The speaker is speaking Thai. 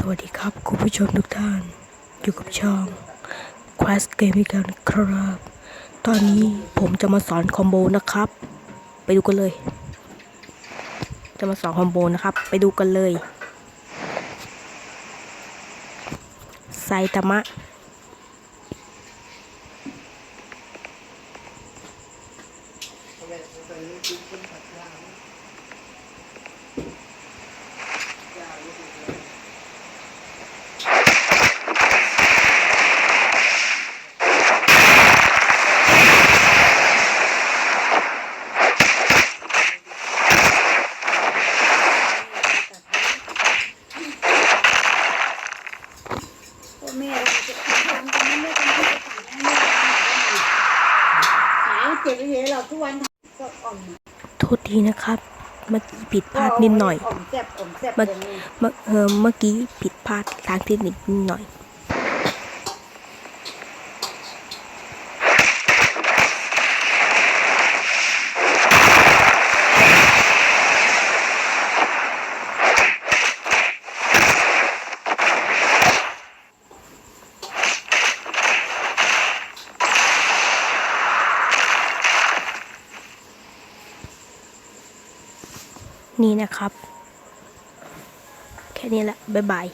สวัสดีครับคุณผู้ชมทุกท่าน อยู่กับช่อง Quest Game อีกแล้วนะครับ ตอนนี้ผมจะมาสอนคอมโบนะครับ ไปดูกันเลย จะมาสอนคอมโบนะครับ ไปดูกันเลยไซตามะ พ่อแม่เราจะทำกันไม่ได้กันที่จะทำให้แม่หายเจ็บไปเห็นเราทุกวันก็อ่อมโทษทีนะครับเมื่อกี้ผิดพลาดนิดหน่อยอ่อมแซ่บอ่อมแซ่บเมื่ออย่างนี้เมื่อเออเมื่อกี้ผิดพลาดทางเทคนิคนิดหน่อย นี่นะครับ แค่นี้แหละ บ๊ายบาย